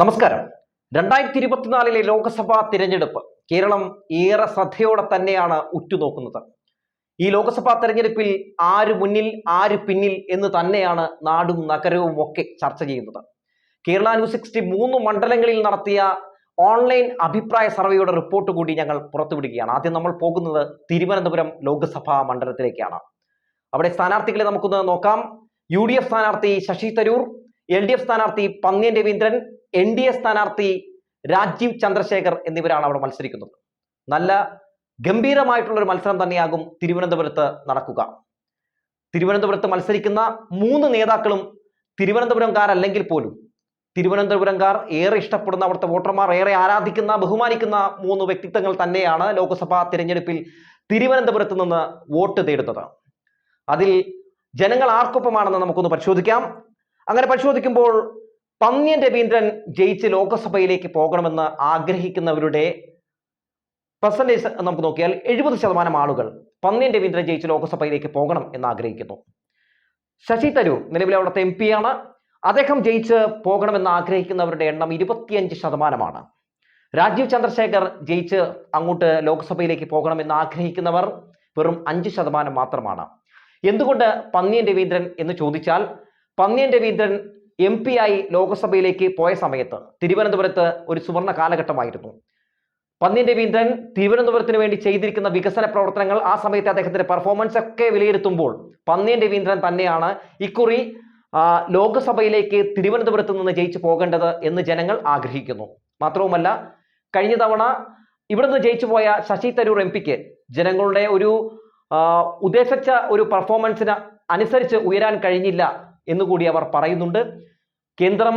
നമസ്കാരം. രണ്ടായിരത്തി ഇരുപത്തിനാലിലെ ലോക്സഭാ തിരഞ്ഞെടുപ്പ് കേരളം ഏറെ ശ്രദ്ധയോടെ തന്നെയാണ് ഉറ്റുനോക്കുന്നത്. ഈ ലോക്സഭാ തെരഞ്ഞെടുപ്പിൽ ആര് മുന്നിൽ ആര് പിന്നിൽ എന്ന് തന്നെയാണ് നാടും നഗരവും ഒക്കെ ചർച്ച ചെയ്യുന്നത്. കേരള ന്യൂസ് സിക്സ്റ്റി മൂന്ന് മണ്ഡലങ്ങളിൽ നടത്തിയ ഓൺലൈൻ അഭിപ്രായ സർവേയുടെ റിപ്പോർട്ട് കൂടി ഞങ്ങൾ പുറത്തുവിടുകയാണ്. ആദ്യം നമ്മൾ പോകുന്നത് തിരുവനന്തപുരം ലോക്സഭാ മണ്ഡലത്തിലേക്കാണ്. അവിടെ സ്ഥാനാർത്ഥികളെ നമുക്കൊന്ന് നോക്കാം. യു ഡി എഫ് സ്ഥാനാർത്ഥി Shashi Tharoor L D F സ്ഥാനാർത്ഥി Pannyan Raveendran N D A സ്ഥാനാർത്ഥി രാജീവ് ചന്ദ്രശേഖർ എന്നിവരാണ് അവിടെ മത്സരിക്കുന്നത്. നല്ല ഗംഭീരമായിട്ടുള്ള ഒരു മത്സരം തന്നെയാകും തിരുവനന്തപുരത്ത് നടക്കുക. തിരുവനന്തപുരത്ത് മത്സരിക്കുന്ന മൂന്ന് നേതാക്കളും തിരുവനന്തപുരംകാരല്ലെങ്കിൽ പോലും തിരുവനന്തപുരംകാർ ഏറെ ഇഷ്ടപ്പെടുന്ന അവിടുത്തെ വോട്ടർമാർ ഏറെ ആരാധിക്കുന്ന ബഹുമാനിക്കുന്ന മൂന്ന് വ്യക്തിത്വങ്ങൾ തന്നെയാണ് ലോക്സഭാ തിരഞ്ഞെടുപ്പിൽ തിരുവനന്തപുരത്ത് നിന്ന് വോട്ട് തേടുന്നത്. അതിൽ ജനങ്ങൾ ആർക്കൊപ്പമാണെന്ന് നമുക്കൊന്ന് പരിശോധിക്കാം. അങ്ങനെ പരിശോധിക്കുമ്പോൾ പന്ന്യൻ രവീന്ദ്രൻ ജയിച്ച് ലോക്സഭയിലേക്ക് പോകണമെന്ന് ആഗ്രഹിക്കുന്നവരുടെ പെർസെന്റേജ് നമുക്ക് നോക്കിയാൽ എഴുപത് ശതമാനം ആളുകൾ പന്ന്യൻ രവീന്ദ്രൻ ജയിച്ച് ലോക്സഭയിലേക്ക് പോകണം എന്ന് ആഗ്രഹിക്കുന്നു. ശശി തരൂർ നിലവിലെ അവിടുത്തെ എം ആണ്. അദ്ദേഹം ജയിച്ച് പോകണമെന്ന് ആഗ്രഹിക്കുന്നവരുടെ എണ്ണം ഇരുപത്തിയഞ്ച് ശതമാനമാണ്. രാജീവ് ചന്ദ്രശേഖർ ജയിച്ച് അങ്ങോട്ട് ലോക്സഭയിലേക്ക് പോകണമെന്ന് ആഗ്രഹിക്കുന്നവർ വെറും അഞ്ച് ശതമാനം മാത്രമാണ്. എന്തുകൊണ്ട് പന്നിയൻ രവീന്ദ്രൻ എന്ന് ചോദിച്ചാൽ പന്ന്യൻ രവീന്ദ്രൻ എം പി ആയി ലോക്സഭയിലേക്ക് പോയ സമയത്ത് തിരുവനന്തപുരത്ത് ഒരു സുവർണ കാലഘട്ടമായിരുന്നു. പന്നിയൻ രവീന്ദ്രൻ തിരുവനന്തപുരത്തിന് വേണ്ടി ചെയ്തിരിക്കുന്ന വികസന പ്രവർത്തനങ്ങൾ ആ സമയത്ത് അദ്ദേഹത്തിന്റെ പെർഫോമൻസ് ഒക്കെ വിലയിരുത്തുമ്പോൾ പന്നിയൻ രവീന്ദ്രൻ തന്നെയാണ് ഇക്കുറി ലോക്സഭയിലേക്ക് തിരുവനന്തപുരത്ത് നിന്ന് ജയിച്ചു പോകേണ്ടത് എന്ന് ജനങ്ങൾ ആഗ്രഹിക്കുന്നു. മാത്രവുമല്ല കഴിഞ്ഞ തവണ ഇവിടുന്ന് ജയിച്ചു പോയ ശശി തരൂർ എം പിക്ക് ജനങ്ങളുടെ ഒരു ഉദ്ദേശിച്ച ഒരു പെർഫോമൻസിന് അനുസരിച്ച് ഉയരാൻ കഴിഞ്ഞില്ല എന്നുകൂടി അവർ പറയുന്നുണ്ട്. കേന്ദ്രം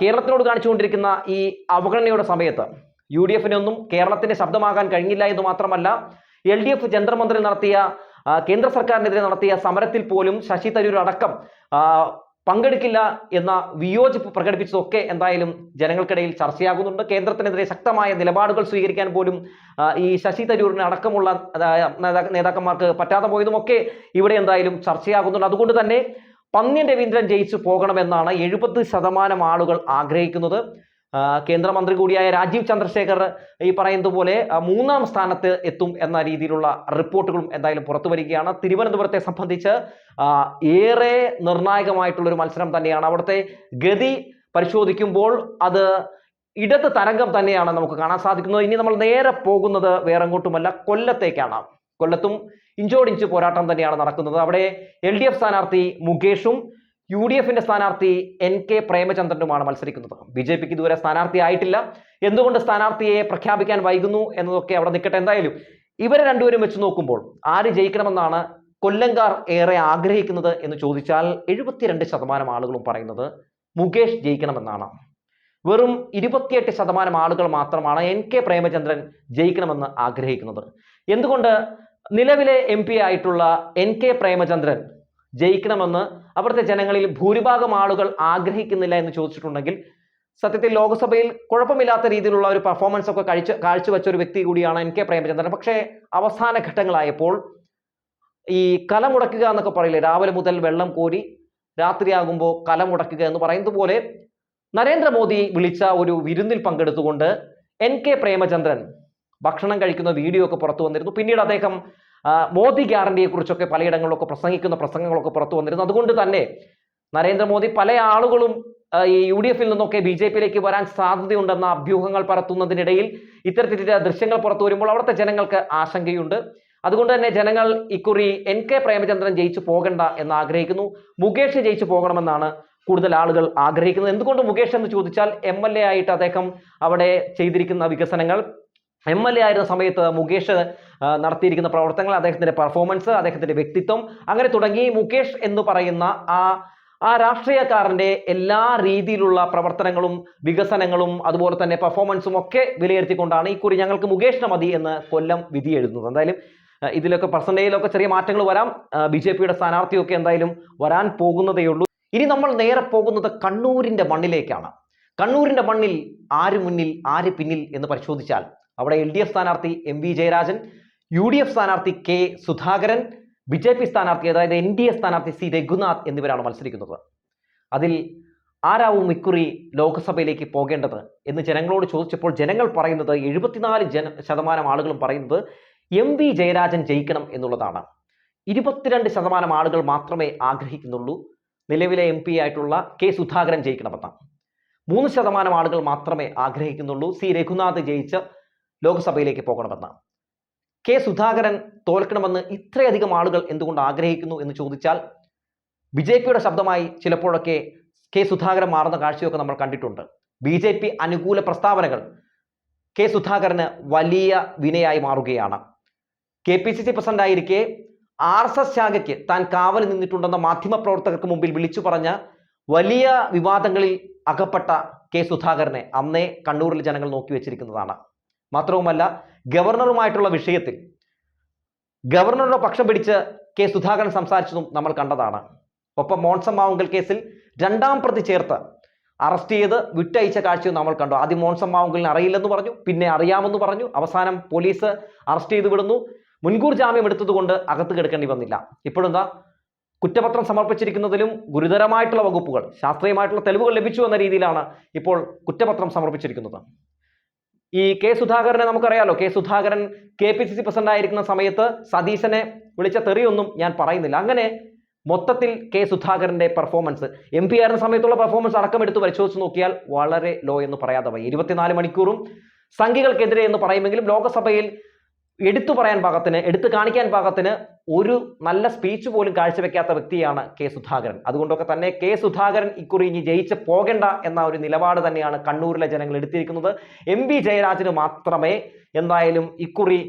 കേരളത്തിനോട് കാണിച്ചുകൊണ്ടിരിക്കുന്ന ഈ അവഗണനയുടെ സമയത്ത് യു ഡി എഫിനൊന്നും കേരളത്തിന്റെ ശബ്ദമാകാൻ കഴിഞ്ഞില്ല എന്ന് മാത്രമല്ല എൽ ഡി എഫ് ജന്ത്രമന്ത്രി നടത്തിയ കേന്ദ്ര സർക്കാരിനെതിരെ നടത്തിയ സമരത്തിൽ പോലും ശശി തരൂർ അടക്കം പങ്കെടുക്കില്ല എന്ന വിയോജിപ്പ് പ്രകടിപ്പിച്ചതൊക്കെ എന്തായാലും ജനങ്ങൾക്കിടയിൽ ചർച്ചയാകുന്നുണ്ട്. കേന്ദ്രത്തിനെതിരെ ശക്തമായ നിലപാടുകൾ സ്വീകരിക്കാൻ പോലും ഈ ശശി തരൂരിന് അടക്കമുള്ള നേതാക്കന്മാർക്ക് പറ്റാതെ പോയതുമൊക്കെ ഇവിടെ എന്തായാലും ചർച്ചയാകുന്നുണ്ട്. അതുകൊണ്ട് തന്നെ പന്ന്യൻ രവീന്ദ്രൻ ജയിച്ചു പോകണമെന്നാണ് എഴുപത് ശതമാനം ആളുകൾ ആഗ്രഹിക്കുന്നത്. കേന്ദ്രമന്ത്രി കൂടിയായ രാജീവ് ചന്ദ്രശേഖർ ഈ പറയുന്നത് പോലെ മൂന്നാം സ്ഥാനത്ത് എത്തും എന്ന രീതിയിലുള്ള റിപ്പോർട്ടുകളും എന്തായാലും പുറത്തു വരികയാണ്. തിരുവനന്തപുരത്തെ സംബന്ധിച്ച് ഏറെ നിർണായകമായിട്ടുള്ള ഒരു മത്സരം തന്നെയാണ്. അവിടുത്തെ ഗതി പരിശോധിക്കുമ്പോൾ അത് ഇടത് തരംഗം തന്നെയാണ് നമുക്ക് കാണാൻ സാധിക്കുന്നത്. ഇനി നമ്മൾ നേരെ പോകുന്നത് വേറെങ്ങോട്ടുമല്ല കൊല്ലത്തേക്കാണ്. കൊല്ലത്തും ഇഞ്ചോടിഞ്ച് പോരാട്ടം തന്നെയാണ് നടക്കുന്നത്. അവിടെ എൽ ഡി എഫ് സ്ഥാനാർത്ഥി മുകേഷും യു ഡി എഫിന്റെ സ്ഥാനാർത്ഥി എൻ കെ പ്രേമചന്ദ്രനുമാണ് മത്സരിക്കുന്നത്. ബി ജെ പിക്ക് ഇതുവരെ സ്ഥാനാർത്ഥി ആയിട്ടില്ല. എന്തുകൊണ്ട് സ്ഥാനാർത്ഥിയെ പ്രഖ്യാപിക്കാൻ വൈകുന്നു എന്നതൊക്കെ അവിടെ നിൽക്കട്ടെ. എന്തായാലും ഇവരെ രണ്ടുപേരും വെച്ച് നോക്കുമ്പോൾ ആര് ജയിക്കണമെന്നാണ് കൊല്ലങ്കാർ ഏറെ ആഗ്രഹിക്കുന്നത് എന്ന് ചോദിച്ചാൽ എഴുപത്തിരണ്ട് ശതമാനം ആളുകളും പറയുന്നത് മുകേഷ് ജയിക്കണമെന്നാണ്. വെറും ഇരുപത്തിയെട്ട് ശതമാനം ആളുകൾ മാത്രമാണ് എൻ കെ പ്രേമചന്ദ്രൻ ജയിക്കണമെന്ന് ആഗ്രഹിക്കുന്നത്. എന്തുകൊണ്ട് നിലവിലെ എം പി ആയിട്ടുള്ള എൻ കെ പ്രേമചന്ദ്രൻ ജയിക്കണമെന്ന് അവിടുത്തെ ജനങ്ങളിൽ ഭൂരിഭാഗം ആളുകൾ ആഗ്രഹിക്കുന്നില്ല എന്ന് ചോദിച്ചിട്ടുണ്ടെങ്കിൽ സത്യത്തിൽ ലോക്സഭയിൽ കുഴപ്പമില്ലാത്ത രീതിയിലുള്ള ഒരു പെർഫോമൻസ് ഒക്കെ കഴിച്ച് കാഴ്ചവെച്ച ഒരു വ്യക്തി കൂടിയാണ് എൻ കെ പ്രേമചന്ദ്രൻ. പക്ഷേ അവസാന ഘട്ടങ്ങളായപ്പോൾ ഈ കല മുടക്കുക എന്നൊക്കെ പറയില്ലേ രാവിലെ മുതൽ വെള്ളം കോരി രാത്രിയാകുമ്പോൾ കല മുടക്കുക എന്ന് പറയുന്നത് പോലെ നരേന്ദ്രമോദി വിളിച്ച ഒരു വിരുന്നിൽ പങ്കെടുത്തുകൊണ്ട് എൻ കെ പ്രേമചന്ദ്രൻ ഭക്ഷണം കഴിക്കുന്ന വീഡിയോ ഒക്കെ പുറത്തു വന്നിരുന്നു. പിന്നീട് അദ്ദേഹം മോദി ഗ്യാരണ്ടിയെ കുറിച്ചൊക്കെ പലയിടങ്ങളിലൊക്കെ പ്രസംഗിക്കുന്ന പ്രസംഗങ്ങളൊക്കെ പുറത്തു വന്നിരുന്നു. അതുകൊണ്ട് തന്നെ നരേന്ദ്രമോദി പല ആളുകളും ഈ യു ഡി എഫിൽ നിന്നൊക്കെ ബി ജെ പിയിലേക്ക് വരാൻ സാധ്യതയുണ്ടെന്ന അഭ്യൂഹങ്ങൾ പറത്തുന്നതിനിടയിൽ ഇത്തരത്തിലുള്ള ദൃശ്യങ്ങൾ പുറത്തു വരുമ്പോൾ അവിടുത്തെ ജനങ്ങൾക്ക് ആശങ്കയുണ്ട്. അതുകൊണ്ട് തന്നെ ജനങ്ങൾ ഇക്കുറി എൻ കെ പ്രേമചന്ദ്രൻ ജയിച്ചു പോകണ്ട എന്ന് ആഗ്രഹിക്കുന്നു. മുകേഷ് ജയിച്ചു പോകണമെന്നാണ് കൂടുതൽ ആളുകൾ ആഗ്രഹിക്കുന്നത്. എന്തുകൊണ്ട് മുകേഷ് എന്ന് ചോദിച്ചാൽ എം എൽ എ ആയിട്ട് അദ്ദേഹം അവിടെ ചെയ്തിരിക്കുന്ന വികസനങ്ങൾ എം എൽ എ ആയിരുന്ന സമയത്ത് മുകേഷ് നടത്തിയിരിക്കുന്ന പ്രവർത്തനങ്ങൾ അദ്ദേഹത്തിന്റെ പെർഫോമൻസ് അദ്ദേഹത്തിന്റെ വ്യക്തിത്വം അങ്ങനെ തുടങ്ങി മുകേഷ് എന്ന് പറയുന്ന ആ ആ രാഷ്ട്രീയക്കാരന്റെ എല്ലാ രീതിയിലുള്ള പ്രവർത്തനങ്ങളും വികസനങ്ങളും അതുപോലെ തന്നെ പെർഫോമൻസും ഒക്കെ വിലയിരുത്തിക്കൊണ്ടാണ് കുറി ഞങ്ങൾക്ക് മുകേഷിനെ മതി എന്ന് കൊല്ലം വിധി എഴുതുന്നത്. എന്തായാലും ഇതിലൊക്കെ പെർസെന്റേജിലൊക്കെ ചെറിയ മാറ്റങ്ങൾ വരാം. ബി ജെ പിയുടെ സ്ഥാനാർത്ഥിയൊക്കെ എന്തായാലും വരാൻ പോകുന്നതേ ഉള്ളൂ. ഇനി നമ്മൾ നേരെ പോകുന്നത് കണ്ണൂരിന്റെ മണ്ണിലേക്കാണ്. കണ്ണൂരിന്റെ മണ്ണിൽ ആര് മുന്നിൽ ആര് പിന്നിൽ എന്ന് പരിശോധിച്ചാൽ അവിടെ എൽ ഡി എഫ് സ്ഥാനാർത്ഥി M V Jayarajan U D F സ്ഥാനാർത്ഥി K Sudhakaran B J P സ്ഥാനാർത്ഥി അതായത് എൻ ഡി എ സ്ഥാനാർത്ഥി സി രഘുനാഥ് എന്നിവരാണ് മത്സരിക്കുന്നത്. അതിൽ ആരാവും ഇക്കുറി ലോക്സഭയിലേക്ക് പോകേണ്ടത് എന്ന് ജനങ്ങളോട് ചോദിച്ചപ്പോൾ ജനങ്ങൾ പറയുന്നത് എഴുപത്തിനാല് ജന ശതമാനം ആളുകളും പറയുന്നത് എം വി ജയരാജൻ ജയിക്കണം എന്നുള്ളതാണ്. ഇരുപത്തിരണ്ട് ശതമാനം ആളുകൾ മാത്രമേ ആഗ്രഹിക്കുന്നുള്ളൂ. നിലവിലെ എം പി ആയിട്ടുള്ള കെ സുധാകരൻ ജയിക്കണമെന്ന് മൂന്ന് ശതമാനം ആളുകൾ മാത്രമേ ആഗ്രഹിക്കുന്നുള്ളൂ. സി രഘുനാഥ് ജയിച്ച് ലോക്സഭയിലേക്ക് പോകണമെന്ന്. കെ സുധാകരൻ തോൽക്കണമെന്ന് ഇത്രയധികം ആളുകൾ എന്തുകൊണ്ട് ആഗ്രഹിക്കുന്നു എന്ന് ചോദിച്ചാൽ ബി ജെ പിയുടെ ശബ്ദമായി ചിലപ്പോഴൊക്കെ കെ സുധാകരൻ മാറുന്ന കാഴ്ചയൊക്കെ നമ്മൾ കണ്ടിട്ടുണ്ട്. ബി ജെ പി അനുകൂല പ്രസ്താവനകൾ കെ സുധാകരന് വലിയ വിനയായി മാറുകയാണ്. K P C C president ആയിരിക്കെ R S S ശാഖയ്ക്ക് താൻ കാവൽ നിന്നിട്ടുണ്ടെന്ന മാധ്യമപ്രവർത്തകർക്ക് മുമ്പിൽ വിളിച്ചു പറഞ്ഞ വലിയ വിവാദങ്ങളിൽ അകപ്പെട്ട കെ സുധാകരനെ അന്നേ കണ്ണൂരിലെ ജനങ്ങൾ നോക്കി വെച്ചിരിക്കുന്നതാണ്. മാത്രവുമല്ല ഗവർണറുമായിട്ടുള്ള വിഷയത്തിൽ ഗവർണറുടെ പക്ഷം പിടിച്ച് കെ സുധാകരൻ സംസാരിച്ചതും നമ്മൾ കണ്ടതാണ്. ഒപ്പം മോൺസം മാവുങ്കൽ കേസിൽ രണ്ടാം പ്രതി ചേർത്ത് അറസ്റ്റ് ചെയ്ത് വിട്ടയച്ച കാഴ്ചയും നമ്മൾ കണ്ടു. ആദ്യം മോൺസം മാവുങ്കലിന് അറിയില്ലെന്ന് പറഞ്ഞു പിന്നെ അറിയാമെന്ന് പറഞ്ഞു. അവസാനം പോലീസ് അറസ്റ്റ് ചെയ്ത് വിടുന്നു. മുൻകൂർ ജാമ്യം എടുത്തതുകൊണ്ട് അകത്ത് കിടക്കേണ്ടി വന്നില്ല. ഇപ്പോഴെന്താ കുറ്റപത്രം സമർപ്പിച്ചിരിക്കുന്നതിലും ഗുരുതരമായിട്ടുള്ള വകുപ്പുകൾ ശാസ്ത്രീയമായിട്ടുള്ള തെളിവുകൾ ലഭിച്ചു എന്ന രീതിയിലാണ് ഇപ്പോൾ കുറ്റപത്രം സമർപ്പിച്ചിരിക്കുന്നത്. ഈ കെ സുധാകരനെ നമുക്കറിയാലോ. K Sudhakaran K P C C president ആയിരിക്കുന്ന സമയത്ത് സതീശനെ വിളിച്ച തെറിയൊന്നും ഞാൻ പറയുന്നില്ല. അങ്ങനെ മൊത്തത്തിൽ കെ സുധാകരന്റെ പെർഫോമൻസ് എം പി ആയിരുന്ന സമയത്തുള്ള പെർഫോമൻസ് അടക്കം എടുത്ത് പരിശോധിച്ച് നോക്കിയാൽ വളരെ ലോ എന്ന് പറയാതെ വയ്യ. ഇരുപത്തിനാല് മണിക്കൂറും സംഖ്യകൾക്കെതിരെ എന്ന് പറയുമെങ്കിലും ലോകസഭയിൽ എടുത്തു പറയാൻ പാകത്തിന് എടുത്തു കാണിക്കാൻ പാകത്തിന് ഒരു നല്ല സ്പീച്ച് പോലും കാഴ്ചവെക്കാത്ത വ്യക്തിയാണ് കെ സുധാകരൻ. അതുകൊണ്ടൊക്കെ തന്നെ കെ സുധാകരൻ ഇക്കുറി ഇനി ജയിച്ച് പോകേണ്ട എന്ന ഒരു നിലപാട് തന്നെയാണ് കണ്ണൂരിലെ ജനങ്ങൾ എടുത്തിരിക്കുന്നത്. എം വി ജയരാജന് മാത്രമേ എന്തായാലും ഇക്കുറി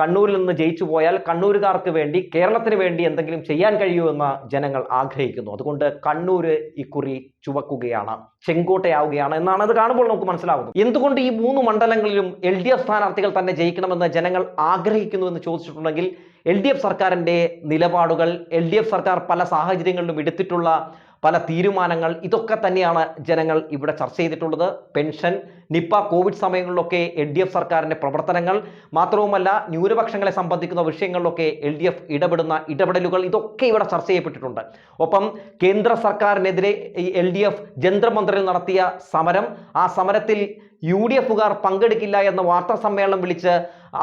കണ്ണൂരിൽ നിന്ന് ജയിച്ചു പോയാൽ കണ്ണൂരുകാർക്ക് വേണ്ടി കേരളത്തിന് വേണ്ടി എന്തെങ്കിലും ചെയ്യാൻ കഴിയൂ എന്ന് ജനങ്ങൾ ആഗ്രഹിക്കുന്നു. അതുകൊണ്ട് കണ്ണൂര് ഇക്കുറി ചുവക്കുകയാണ് ചെങ്കോട്ടയാവുകയാണ് എന്നാണ് അത് കാണുമ്പോൾ നമുക്ക് മനസ്സിലാവുന്നത്. എന്തുകൊണ്ട് ഈ മൂന്ന് മണ്ഡലങ്ങളിലും എൽ ഡി എഫ് സ്ഥാനാർത്ഥികൾ തന്നെ ജയിക്കണമെന്ന് ജനങ്ങൾ ആഗ്രഹിക്കുന്നു എന്ന് ചോദിച്ചിട്ടുണ്ടെങ്കിൽ എൽ ഡി എഫ് സർക്കാരിന്റെ നിലപാടുകൾ എൽ ഡി എഫ് സർക്കാർ പല സാഹചര്യങ്ങളിലും എടുത്തിട്ടുള്ള പല തീരുമാനങ്ങൾ ഇതൊക്കെ തന്നെയാണ് ജനങ്ങൾ ഇവിടെ ചർച്ച ചെയ്തിട്ടുള്ളത്. പെൻഷൻ നിപ്പ കോവിഡ് സമയങ്ങളിലൊക്കെ എൽ ഡി എഫ് സർക്കാരിന്റെ പ്രവർത്തനങ്ങൾ മാത്രവുമല്ല ന്യൂനപക്ഷങ്ങളെ സംബന്ധിക്കുന്ന വിഷയങ്ങളിലൊക്കെ എൽ ഡി എഫ് ഇടപെടുന്ന ഇടപെടലുകൾ ഇതൊക്കെ ഇവിടെ ചർച്ച ചെയ്യപ്പെട്ടിട്ടുണ്ട്. ഒപ്പം കേന്ദ്ര സർക്കാരിനെതിരെ ഈ എൽ ഡി എഫ് ജന്തർമന്ദറിൽ നടത്തിയ സമരം ആ സമരത്തിൽ യു ഡി എഫുകാർ പങ്കെടുക്കില്ല എന്ന വാർത്താ സമ്മേളനം വിളിച്ച്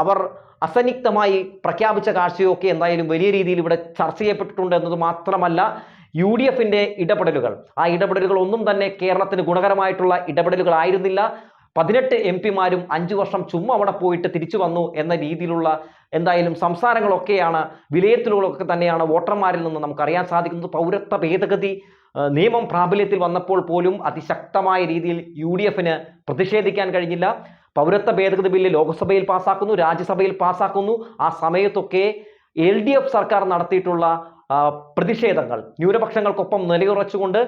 അവർ അസന്നിഗ്ധമായി പ്രഖ്യാപിച്ച കാഴ്ചയൊക്കെ എന്തായാലും വലിയ രീതിയിൽ ഇവിടെ ചർച്ച ചെയ്യപ്പെട്ടിട്ടുണ്ട് എന്നത് മാത്രമല്ല യു ഡി എഫിന്റെ ഇടപെടലുകൾ. ആ ഇടപെടലുകൾ ഒന്നും തന്നെ കേരളത്തിന് ഗുണകരമായിട്ടുള്ള ഇടപെടലുകൾ ആയിരുന്നില്ല പതിനെട്ട് എം പിമാരും അഞ്ചു വർഷം ചുമ്മാ അവിടെ പോയിട്ട് തിരിച്ചു വന്നു എന്ന രീതിയിലുള്ള എന്തായാലും സംസാരങ്ങളൊക്കെയാണ് വിലയിരുത്തലുകളൊക്കെ തന്നെയാണ് വോട്ടർമാരിൽ നിന്ന് നമുക്കറിയാൻ സാധിക്കുന്നത്. പൗരത്വ ഭേദഗതി നിയമം പ്രാബല്യത്തിൽ വന്നപ്പോൾ പോലും അതിശക്തമായ രീതിയിൽ യു ഡി എഫിന് പ്രതിഷേധിക്കാൻ കഴിഞ്ഞില്ല. പൗരത്വ ഭേദഗതി ബില്ല് ലോക്സഭയിൽ പാസ്സാക്കുന്നു രാജ്യസഭയിൽ പാസ്സാക്കുന്നു ആ സമയത്തൊക്കെ എൽ ഡി എഫ് സർക്കാർ നടത്തിയിട്ടുള്ള പ്രതിഷേധങ്ങൾ ന്യൂനപക്ഷങ്ങൾക്കൊപ്പം നിലയുറച്ചുകൊണ്ട്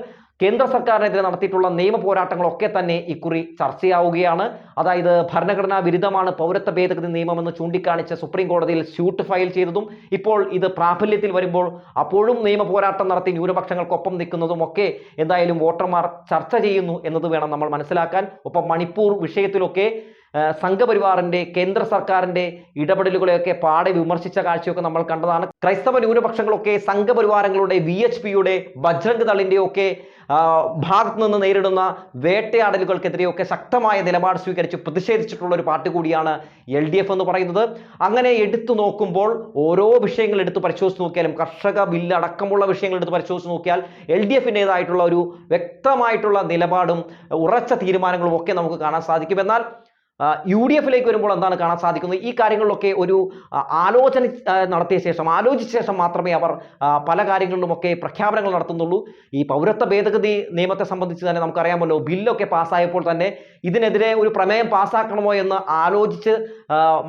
കേന്ദ്ര സർക്കാരിനെതിരെ നടത്തിയിട്ടുള്ള നിയമ പോരാട്ടങ്ങളൊക്കെ തന്നെ ഇക്കുറി ചർച്ചയാവുകയാണ്. അതായത് ഭരണഘടനാ വിരുദ്ധമാണ് പൗരത്വ ഭേദഗതി നിയമമെന്ന് ചൂണ്ടിക്കാണിച്ച് സുപ്രീം കോടതിയിൽ സ്യൂട്ട് ഫയൽ ചെയ്തതും ഇപ്പോൾ ഇത് പ്രാബല്യത്തിൽ വരുമ്പോൾ അപ്പോഴും നിയമ പോരാട്ടം നടത്തി ന്യൂനപക്ഷങ്ങൾക്കൊപ്പം നിൽക്കുന്നതും ഒക്കെ എന്തായാലും വോട്ടർമാർ ചർച്ച ചെയ്യുന്നു എന്നത് വേണം നമ്മൾ മനസ്സിലാക്കാൻ. ഒപ്പം മണിപ്പൂർ വിഷയത്തിലൊക്കെ ആ, സംഘപരിവാറിന്റെ കേന്ദ്ര സർക്കാരിന്റെ ഇടപെടലുകളെയൊക്കെ പാടെ വിമർശിച്ച കാഴ്ചയൊക്കെ നമ്മൾ കണ്ടതാണ്. ക്രൈസ്തവ ന്യൂനപക്ഷങ്ങളൊക്കെ സംഘപരിവാരങ്ങളുടെ വി എച്ച് പിയുടെ ബജ്രംഗ് തളിന്റെയൊക്കെ ഭാഗത്ത് നിന്ന് നേരിടുന്ന വേട്ടയാടലുകൾക്കെതിരെയൊക്കെ ശക്തമായ നിലപാട് സ്വീകരിച്ച് പ്രതിഷേധിച്ചിട്ടുള്ള ഒരു പാർട്ടി കൂടിയാണ് എൽ ഡി എഫ് എന്ന് പറയുന്നത്. അങ്ങനെ എടുത്തു നോക്കുമ്പോൾ ഓരോ വിഷയങ്ങൾ എടുത്ത് പരിശോധിച്ച് നോക്കിയാലും കർഷക ബില്ല് അടക്കമുള്ള വിഷയങ്ങൾ എടുത്ത് പരിശോധിച്ച് നോക്കിയാൽ എൽ ഡി എഫിന്റെതായിട്ടുള്ള ഒരു വ്യക്തമായിട്ടുള്ള നിലപാടും ഉറച്ച തീരുമാനങ്ങളും ഒക്കെ നമുക്ക് കാണാൻ സാധിക്കും. എന്നാൽ യു ഡി എഫിലേക്ക് വരുമ്പോൾ എന്താണ് കാണാൻ സാധിക്കുന്നത്? ഈ കാര്യങ്ങളിലൊക്കെ ഒരു ആലോചന നടത്തിയ ശേഷം ആലോചിച്ച ശേഷം മാത്രമേ അവർ പല കാര്യങ്ങളിലുമൊക്കെ പ്രഖ്യാപനങ്ങൾ നടത്തുന്നുള്ളൂ. ഈ പൗരത്വ ഭേദഗതി നിയമത്തെ സംബന്ധിച്ച് തന്നെ നമുക്കറിയാമല്ലോ ബില്ലൊക്കെ പാസ്സായപ്പോൾ തന്നെ ഇതിനെതിരെ ഒരു പ്രമേയം പാസ്സാക്കണമോ എന്ന് ആലോചിച്ച്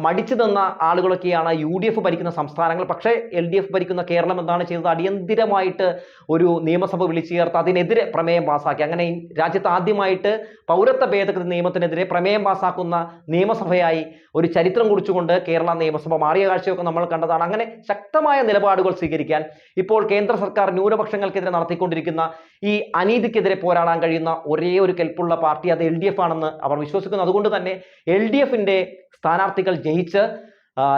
മടിച്ചു നിന്ന ആളുകളൊക്കെയാണ് യു ഡി എഫ് ഭരിക്കുന്ന സംസ്ഥാനങ്ങൾ. പക്ഷേ എൽ ഡി എഫ് ഭരിക്കുന്ന കേരളം എന്താണ് ചെയ്തത് അടിയന്തിരമായിട്ട് ഒരു നിയമസഭ വിളിച്ചു ചേർത്ത് അതിനെതിരെ പ്രമേയം പാസ്സാക്കി. അങ്ങനെ രാജ്യത്ത് ആദ്യമായിട്ട് പൗരത്വ ഭേദഗതി നിയമത്തിനെതിരെ പ്രമേയം പാസ്സാക്കുന്ന നിയമസഭയായി ഒരു ചരിത്രം കുറിച്ചുകൊണ്ട് കേരള നിയമസഭ മാറിയ കാഴ്ചയൊക്കെ നമ്മൾ കണ്ടതാണ്. അങ്ങനെ ശക്തമായ നിലപാടുകൾ സ്വീകരിക്കാൻ ഇപ്പോൾ കേന്ദ്ര സർക്കാർ ന്യൂനപക്ഷങ്ങൾക്കെതിരെ നടത്തിക്കൊണ്ടിരിക്കുന്ന ഈ അനീതിക്കെതിരെ പോരാടാൻ കഴിയുന്ന ഒരേ ഒരു കെൽപ്പുള്ള പാർട്ടി അത് എൽ ഡി എഫ് ആണെന്ന് അവർ വിശ്വസിക്കുന്നു. അതുകൊണ്ട് തന്നെ എൽ ഡി എഫിന്റെ സ്ഥാനാർത്ഥികൾ ജയിച്ച്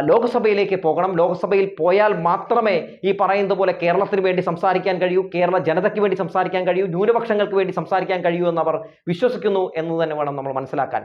ലോക്സഭയിലേക്ക് പോകണം. ലോക്സഭയിൽ പോയാൽ മാത്രമേ ഈ പറയുന്നത് പോലെ കേരളത്തിന് വേണ്ടി സംസാരിക്കാൻ കഴിയൂ കേരള ജനതയ്ക്ക് വേണ്ടി സംസാരിക്കാൻ കഴിയൂ ന്യൂനപക്ഷങ്ങൾക്ക് വേണ്ടി സംസാരിക്കാൻ കഴിയൂ എന്ന് അവർ വിശ്വസിക്കുന്നു എന്ന് തന്നെ വേണം നമ്മൾ മനസ്സിലാക്കാൻ.